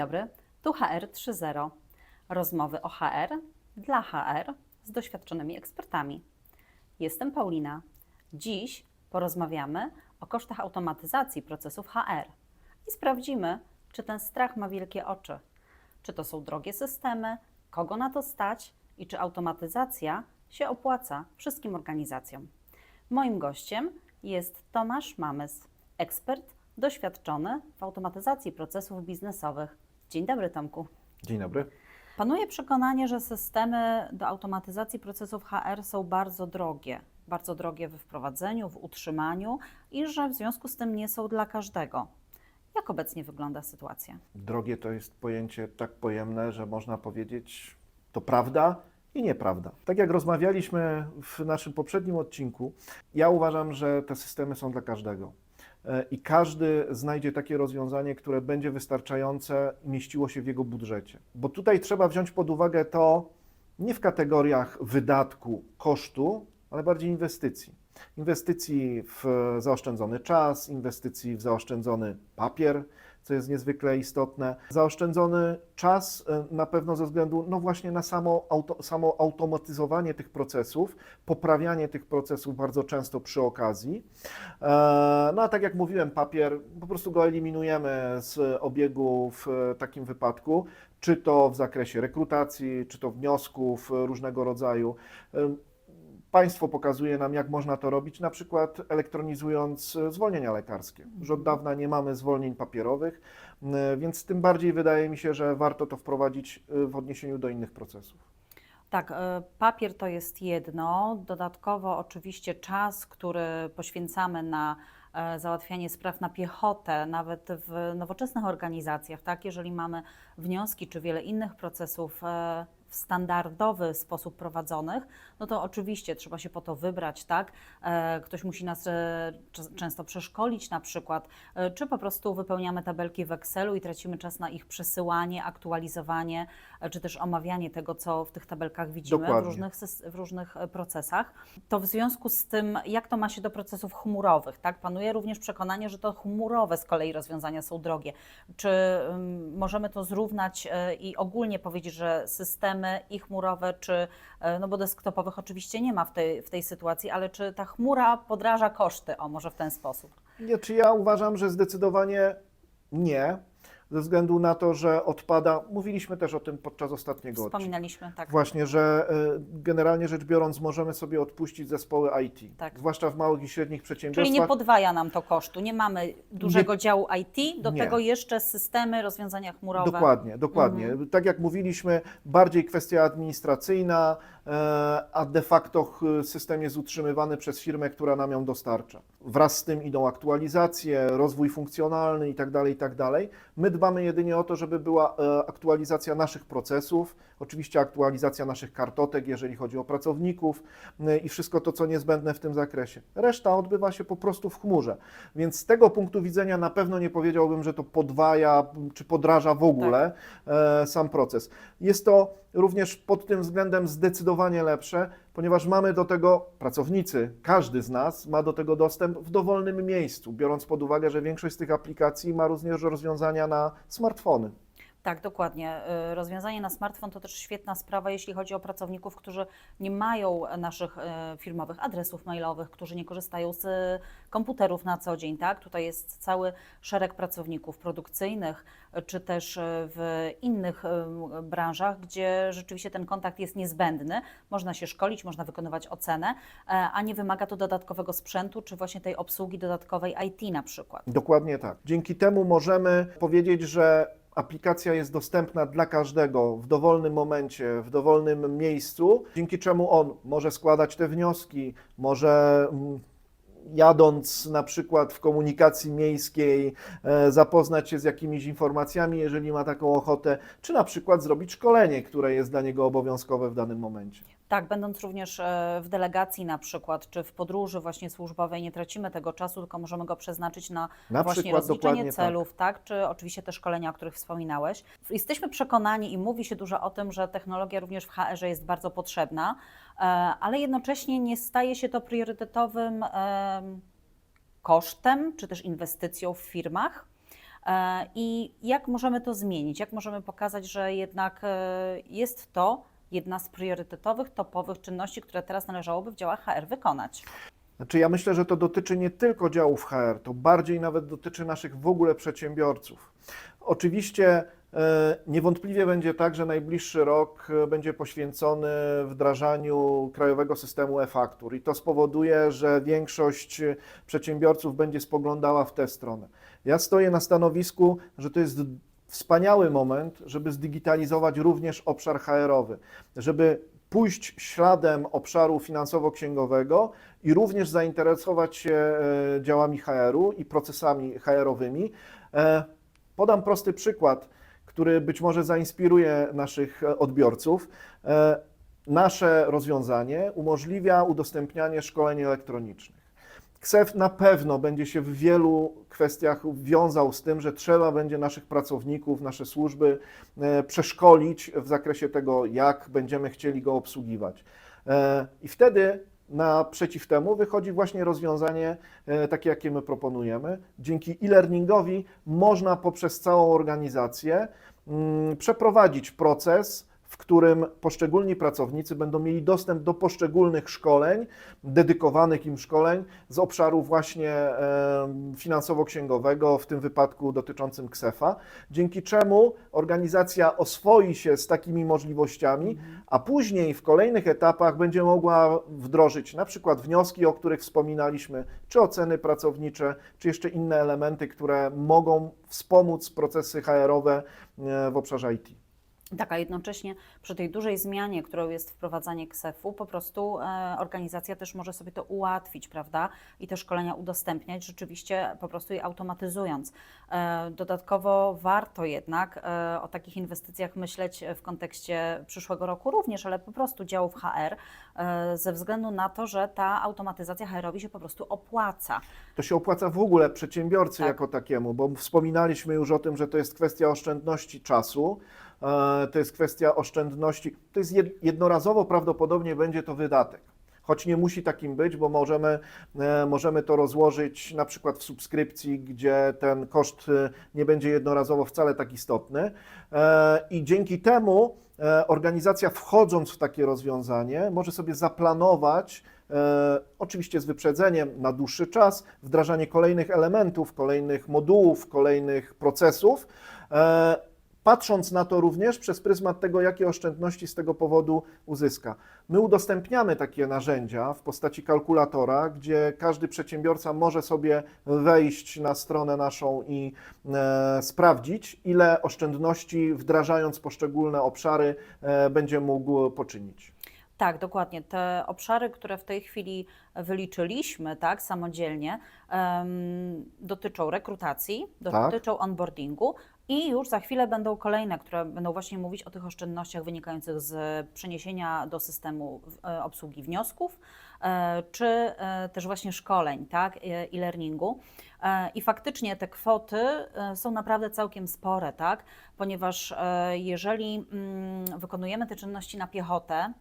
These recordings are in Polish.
dobry, tu HR 3.0. Rozmowy o HR dla HR z doświadczonymi ekspertami. Jestem Paulina. Dziś porozmawiamy o kosztach automatyzacji procesów HR i sprawdzimy, czy ten strach ma wielkie oczy. Czy to są drogie systemy, kogo na to stać i czy automatyzacja się opłaca wszystkim organizacjom. Moim gościem jest Tomasz Mamys, ekspert doświadczony w automatyzacji procesów biznesowych. Dzień dobry, Tomku. Dzień dobry. Panuje przekonanie, że systemy do automatyzacji procesów HR są bardzo drogie. Bardzo drogie we wprowadzeniu, w utrzymaniu i że w związku z tym nie są dla każdego. Jak obecnie wygląda sytuacja? Drogie to jest pojęcie tak pojemne, że można powiedzieć to prawda i nieprawda. Tak jak rozmawialiśmy w naszym poprzednim odcinku, ja uważam, że te systemy są dla każdego. E, I każdy znajdzie takie rozwiązanie, które będzie wystarczające mieściło się w jego budżecie. Bo tutaj trzeba wziąć pod uwagę to nie w kategoriach wydatku, kosztu, ale bardziej inwestycji. Inwestycji w zaoszczędzony czas, inwestycji w zaoszczędzony papier, co jest niezwykle istotne. Zaoszczędzony czas e, na pewno ze względu, no właśnie na samo, auto, samo automatyzowanie tych procesów, poprawianie tych procesów bardzo często przy okazji. E, No a tak jak mówiłem, papier po prostu go eliminujemy z obiegu w e, takim wypadku, czy to w zakresie rekrutacji, czy to wniosków różnego rodzaju. Państwo pokazuje nam, jak można to robić, na przykład elektronizując e, zwolnienia lekarskie. Już od dawna nie mamy zwolnień papierowych, więc tym bardziej wydaje mi się, że warto to wprowadzić e, w odniesieniu do innych procesów. Tak, e, papier to jest jedno. Dodatkowo oczywiście czas, który poświęcamy na załatwianie spraw na piechotę, nawet w nowoczesnych organizacjach, tak, jeżeli mamy wnioski czy wiele innych procesów w standardowy sposób prowadzonych, no to oczywiście trzeba się po to wybrać, tak? E, Ktoś musi nas e, często przeszkolić na przykład, e, czy po prostu wypełniamy tabelki w Excelu i tracimy czas na ich przesyłanie, aktualizowanie, czy też omawianie tego, co w tych tabelkach widzimy w różnych, w różnych procesach. To w związku z tym, jak to ma się do procesów chmurowych, tak? Panuje również przekonanie, że to chmurowe z kolei rozwiązania są drogie. Czy ym, możemy to zrównać i ogólnie powiedzieć, że systemy i chmurowe, czy, e, no bo desktopowych oczywiście nie ma w tej, w tej sytuacji, ale czy ta chmura podraża koszty? O, może w ten sposób. Nie, czy ja uważam, że zdecydowanie nie, ze względu na to, że odpada, mówiliśmy też o tym podczas ostatniego odcinka. Wspominaliśmy, tak. Właśnie, że e, generalnie rzecz biorąc możemy sobie odpuścić zespoły IT, Tak. zwłaszcza w małych i średnich Czyli przedsiębiorstwach. nie podwaja nam to kosztu. Nie mamy dużego działu IT, do Nie. tego jeszcze systemy, rozwiązania chmurowe. Dokładnie, dokładnie. Mhm. Tak jak mówiliśmy, bardziej kwestia administracyjna, e, a de facto system jest utrzymywany przez firmę, która nam ją dostarcza. Wraz z tym idą aktualizacje, rozwój funkcjonalny itd., itd. My dbamy jedynie o to, żeby była e, aktualizacja naszych procesów, oczywiście aktualizacja naszych kartotek, jeżeli chodzi o pracowników i wszystko to, co niezbędne w tym zakresie. Reszta odbywa się po prostu w chmurze. Więc z tego punktu widzenia na pewno nie powiedziałbym, że to podwaja czy podraża w ogóle e, sam proces. Jest to również pod tym względem zdecydowanie lepsze, ponieważ mamy do tego pracownicy, każdy z nas ma do tego dostęp w dowolnym miejscu, biorąc pod uwagę, że większość z tych aplikacji ma również rozwiązania na smartfony. Tak, dokładnie. Y, Rozwiązanie na smartfon to też świetna sprawa, jeśli chodzi o pracowników, którzy nie mają naszych y, firmowych adresów mailowych, którzy nie korzystają z y, komputerów na co dzień. Tak? Tutaj jest cały szereg pracowników produkcyjnych, czy też w innych branżach, gdzie rzeczywiście ten kontakt jest niezbędny. Można się szkolić, można wykonywać ocenę, a nie wymaga to dodatkowego sprzętu, czy właśnie tej obsługi dodatkowej IT na przykład. Dokładnie tak. Dzięki temu możemy powiedzieć, że aplikacja jest dostępna dla każdego w dowolnym momencie, w dowolnym miejscu, dzięki czemu on może składać te wnioski, może mm, jadąc na przykład w komunikacji miejskiej, e, zapoznać się z jakimiś informacjami, jeżeli ma taką ochotę, czy na przykład zrobić szkolenie, które jest dla niego obowiązkowe w danym momencie. Tak, będąc również e, w delegacji na przykład, czy w podróży właśnie służbowej, nie tracimy tego czasu, tylko możemy go przeznaczyć na, Na właśnie rozliczenie tak. celów, tak. czy oczywiście te szkolenia, o których wspominałeś. Jesteśmy przekonani i mówi się dużo o tym, że technologia również w HR jest bardzo potrzebna, ale jednocześnie nie staje się to priorytetowym em, kosztem, czy też inwestycją w firmach. E, I jak możemy to zmienić? Jak możemy pokazać, że jednak e, jest to jedna z priorytetowych, topowych czynności, które teraz należałoby w działach HR wykonać? Znaczy, ja myślę, że to dotyczy nie tylko działów HR, to bardziej nawet dotyczy naszych w ogóle przedsiębiorców. Oczywiście e, niewątpliwie będzie tak, że najbliższy rok e, będzie poświęcony wdrażaniu krajowego systemu e-faktur i to spowoduje, że większość e, przedsiębiorców będzie spoglądała w tę stronę. Ja stoję na stanowisku, że to jest wspaniały moment, żeby zdigitalizować również obszar HR-owy, żeby pójść śladem obszaru finansowo-księgowego i również zainteresować się e, działami HR-u i procesami HR-owymi. E, Podam prosty przykład, który być może zainspiruje naszych e, odbiorców. E, Nasze rozwiązanie umożliwia udostępnianie szkoleń elektronicznych. KSEF na pewno będzie się w wielu kwestiach wiązał z tym, że trzeba będzie naszych pracowników, nasze służby e, przeszkolić w zakresie tego, jak będziemy chcieli go obsługiwać. I wtedy naprzeciw temu wychodzi właśnie rozwiązanie takie, jakie my proponujemy. Dzięki e-learningowi można poprzez całą organizację przeprowadzić proces, w którym poszczególni pracownicy będą mieli dostęp do poszczególnych szkoleń, dedykowanych im szkoleń z obszaru właśnie em, finansowo-księgowego, w tym wypadku dotyczącym KSEF-a, dzięki czemu organizacja oswoi się z takimi możliwościami, a później w kolejnych etapach będzie mogła wdrożyć na przykład wnioski, o których wspominaliśmy, czy oceny pracownicze, czy jeszcze inne elementy, które mogą wspomóc procesy HR-owe e, w obszarze IT. Tak, a jednocześnie przy tej dużej zmianie, którą jest wprowadzanie KSEF-u, po prostu e, organizacja też może sobie to ułatwić, prawda? I te szkolenia udostępniać, rzeczywiście po prostu je automatyzując. E, dodatkowo warto jednak e, o takich inwestycjach myśleć w kontekście przyszłego roku również, ale po prostu działów HR, ze względu na to, że ta automatyzacja HR-owi się po prostu opłaca. To się opłaca w ogóle przedsiębiorcy Tak. jako takiemu, bo wspominaliśmy już o tym, że to jest kwestia oszczędności czasu, to jest kwestia oszczędności, to jest jed- jednorazowo prawdopodobnie będzie to wydatek. Choć nie musi takim być, bo możemy, e, możemy to rozłożyć na przykład w subskrypcji, gdzie ten koszt e, nie będzie jednorazowo wcale tak istotny. E, I dzięki temu e, organizacja wchodząc w takie rozwiązanie może sobie zaplanować, e, oczywiście z wyprzedzeniem na dłuższy czas, wdrażanie kolejnych elementów, kolejnych modułów, kolejnych procesów. Patrząc na to również przez pryzmat tego, jakie oszczędności z tego powodu uzyska. My udostępniamy takie narzędzia w postaci kalkulatora, gdzie każdy przedsiębiorca może sobie wejść na stronę naszą i e, sprawdzić, ile oszczędności wdrażając poszczególne obszary e, będzie mógł poczynić. Tak, dokładnie. Te obszary, które w tej chwili wyliczyliśmy, tak, samodzielnie, em, dotyczą rekrutacji, Tak. dotyczą onboardingu i już za chwilę będą kolejne, które będą właśnie mówić o tych oszczędnościach wynikających z przeniesienia do systemu e, obsługi wniosków, e, czy e, też właśnie szkoleń, tak, e-learningu. E, I faktycznie te kwoty są naprawdę całkiem spore, tak, ponieważ jeżeli mm, wykonujemy te czynności na piechotę,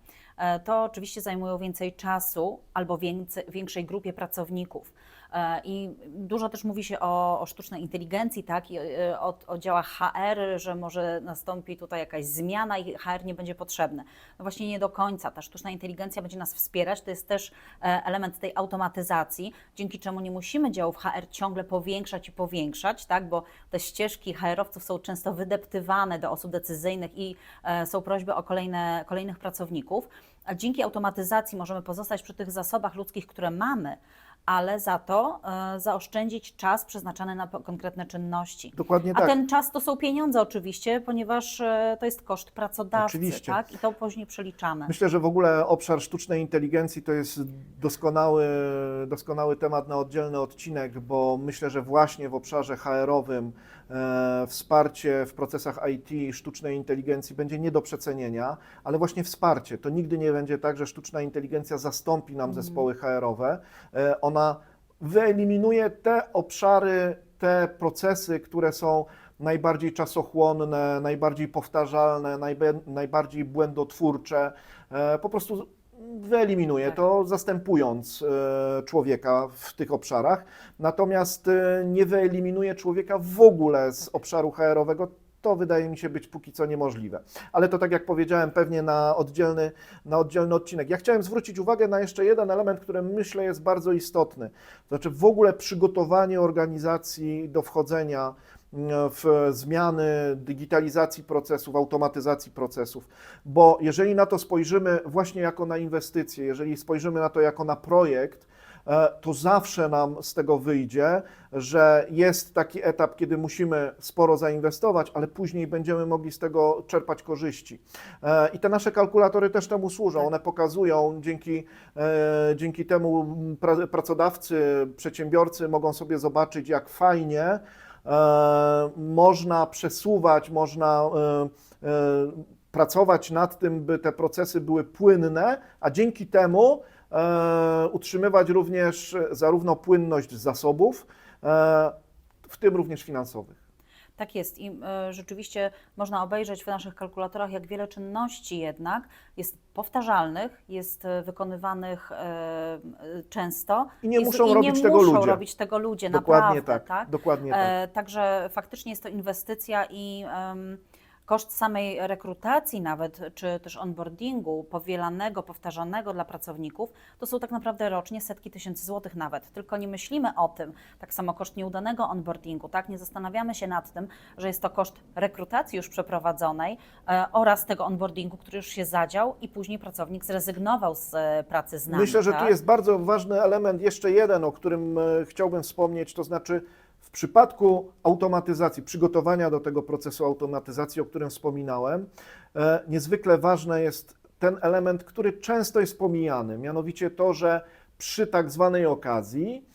to oczywiście zajmują więcej czasu albo więcej, większej grupie pracowników. E, I dużo też mówi się o, o sztucznej inteligencji, tak, i e, o, o działach HR, że może nastąpi tutaj jakaś zmiana i HR nie będzie potrzebny. No właśnie nie do końca. Ta sztuczna inteligencja będzie nas wspierać. To jest też e, element tej automatyzacji, dzięki czemu nie musimy działów HR ciągle powiększać i powiększać, tak, bo te ścieżki HR-owców są często wydeptywane do osób decyzyjnych i są prośby o kolejne, kolejnych pracowników. A dzięki automatyzacji możemy pozostać przy tych zasobach ludzkich, które mamy, ale za to e, zaoszczędzić czas przeznaczany na konkretne czynności. Dokładnie A tak. ten czas to są pieniądze oczywiście, ponieważ e, to jest koszt pracodawcy, Oczywiście. tak? I to później przeliczamy. Myślę, że w ogóle obszar sztucznej inteligencji to jest doskonały, doskonały temat na oddzielny odcinek, bo myślę, że właśnie w obszarze HR-owym wsparcie w procesach IT sztucznej inteligencji będzie nie do przecenienia, ale właśnie wsparcie. To nigdy nie będzie tak, że sztuczna inteligencja zastąpi nam zespoły HR-owe. E, ona wyeliminuje te obszary, te procesy, które są najbardziej czasochłonne, najbardziej powtarzalne, najbardziej błędotwórcze. E, Po prostu wyeliminuje Tak. to, zastępując e, człowieka w tych obszarach, natomiast e, nie wyeliminuje człowieka w ogóle z obszaru HR-owego. To wydaje mi się być póki co niemożliwe. Ale to tak jak powiedziałem, pewnie na oddzielny, na oddzielny odcinek. Ja chciałem zwrócić uwagę na jeszcze jeden element, który myślę jest bardzo istotny. To znaczy w ogóle przygotowanie organizacji do wchodzenia w zmiany, digitalizacji procesów, automatyzacji procesów. Bo jeżeli na to spojrzymy właśnie jako na inwestycje, jeżeli spojrzymy na to jako na projekt, e, to zawsze nam z tego wyjdzie, że jest taki etap, kiedy musimy sporo zainwestować, ale później będziemy mogli z tego czerpać korzyści. E, I te nasze kalkulatory też temu służą. One pokazują, dzięki, e, dzięki temu pra, pracodawcy, przedsiębiorcy mogą sobie zobaczyć, jak fajnie można przesuwać, można e, e, pracować nad tym, by te procesy były płynne, a dzięki temu e, utrzymywać również zarówno płynność zasobów, e, w tym również finansowych. Tak jest i e, rzeczywiście można obejrzeć w naszych kalkulatorach, jak wiele czynności jednak jest powtarzalnych, jest e, wykonywanych e, często. I nie jest, muszą i robić nie tego muszą ludzie. robić tego ludzie, Dokładnie naprawdę, tak, dokładnie tak. Także faktycznie jest to inwestycja i em, koszt samej rekrutacji nawet, czy też onboardingu powielanego, powtarzanego dla pracowników, to są tak naprawdę rocznie setki tysięcy złotych nawet. Tylko nie myślimy o tym, tak samo koszt nieudanego onboardingu, tak? Nie zastanawiamy się nad tym, że jest to koszt rekrutacji już przeprowadzonej e, oraz tego onboardingu, który już się zadział i później pracownik zrezygnował z e, pracy z nami. Myślę, że tak? tu jest bardzo ważny element, jeszcze jeden, o którym e, chciałbym wspomnieć, to znaczy w przypadku automatyzacji, przygotowania do tego procesu automatyzacji, o którym wspominałem, e, niezwykle ważny jest ten element, który często jest pomijany, mianowicie to, że przy tak zwanej okazji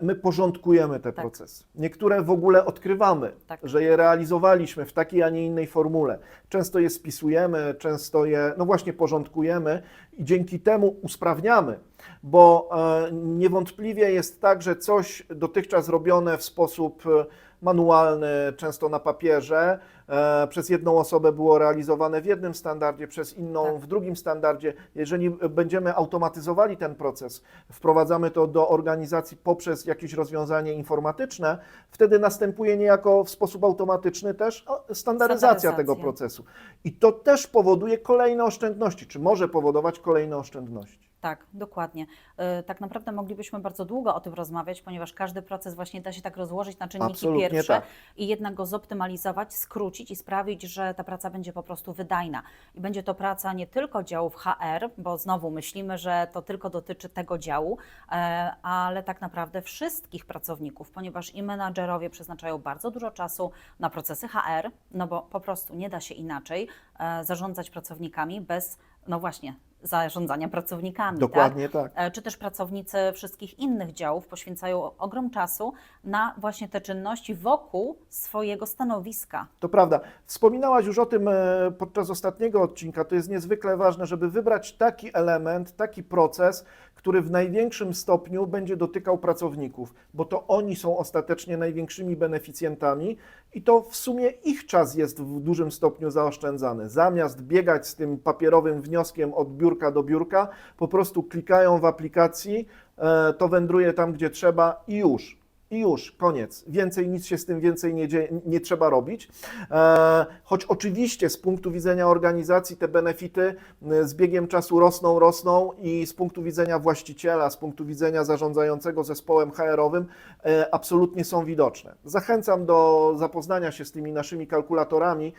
my porządkujemy te Tak. procesy. Niektóre w ogóle odkrywamy, Tak. że je realizowaliśmy w takiej, a nie innej formule. Często je spisujemy, często je, no właśnie, porządkujemy i dzięki temu usprawniamy, bo e, niewątpliwie jest tak, że coś dotychczas robione w sposób e, manualny, często na papierze, e, przez jedną osobę było realizowane w jednym standardzie, przez inną Tak. w drugim standardzie. Jeżeli będziemy automatyzowali ten proces, wprowadzamy to do organizacji poprzez jakieś rozwiązanie informatyczne, wtedy następuje niejako w sposób automatyczny też standaryzacja tego procesu. I to też powoduje kolejne oszczędności, czy może powodować kolejne oszczędności. Tak, dokładnie. E, Tak naprawdę moglibyśmy bardzo długo o tym rozmawiać, ponieważ każdy proces właśnie da się tak rozłożyć na czynniki Absolutnie pierwsze tak. i jednak go zoptymalizować, skrócić i sprawić, że ta praca będzie po prostu wydajna. I będzie to praca nie tylko działów HR, bo znowu myślimy, że to tylko dotyczy tego działu, e, ale tak naprawdę wszystkich pracowników, ponieważ i menadżerowie przeznaczają bardzo dużo czasu na procesy HR, no bo po prostu nie da się inaczej e, zarządzać pracownikami bez, no właśnie, zarządzania pracownikami. tak? Dokładnie tak. E, czy też pracownicy wszystkich innych działów poświęcają ogrom czasu na właśnie te czynności wokół swojego stanowiska. To prawda. Wspominałaś już o tym e, podczas ostatniego odcinka. To jest niezwykle ważne, żeby wybrać taki element, taki proces, który w największym stopniu będzie dotykał pracowników, bo to oni są ostatecznie największymi beneficjentami i to w sumie ich czas jest w dużym stopniu zaoszczędzany. Zamiast biegać z tym papierowym wnioskiem od biurka do biurka, po prostu klikają w aplikacji, e, to wędruje tam, gdzie trzeba i już. I już, koniec. Więcej, nic się z tym więcej nie, dzieje, nie trzeba robić. E, choć oczywiście z punktu widzenia organizacji te benefity e, z biegiem czasu rosną, rosną i z punktu widzenia właściciela, z punktu widzenia zarządzającego zespołem HR-owym e, absolutnie są widoczne. Zachęcam do zapoznania się z tymi naszymi kalkulatorami.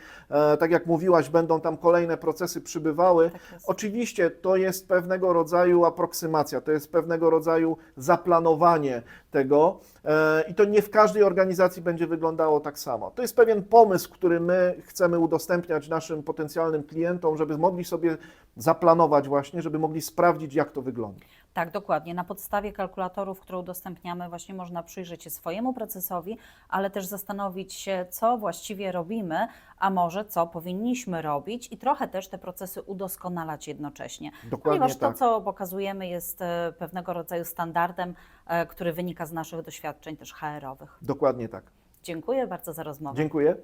Tak jak mówiłaś, będą tam kolejne procesy przybywały. Tak. Oczywiście to jest pewnego rodzaju aproksymacja, to jest pewnego rodzaju zaplanowanie tego i to nie w każdej organizacji będzie wyglądało tak samo. To jest pewien pomysł, który my chcemy udostępniać naszym potencjalnym klientom, żeby mogli sobie zaplanować właśnie, żeby mogli sprawdzić, jak to wygląda. Tak, dokładnie. Na podstawie kalkulatorów, które udostępniamy, właśnie można przyjrzeć się swojemu procesowi, ale też zastanowić się, co właściwie robimy, a może co powinniśmy robić i trochę też te procesy udoskonalać jednocześnie. Dokładnie Ponieważ to, tak. co pokazujemy, jest e, pewnego rodzaju standardem, e, który wynika z naszych doświadczeń też HR-owych. Dokładnie tak. Dziękuję bardzo za rozmowę. Dziękuję.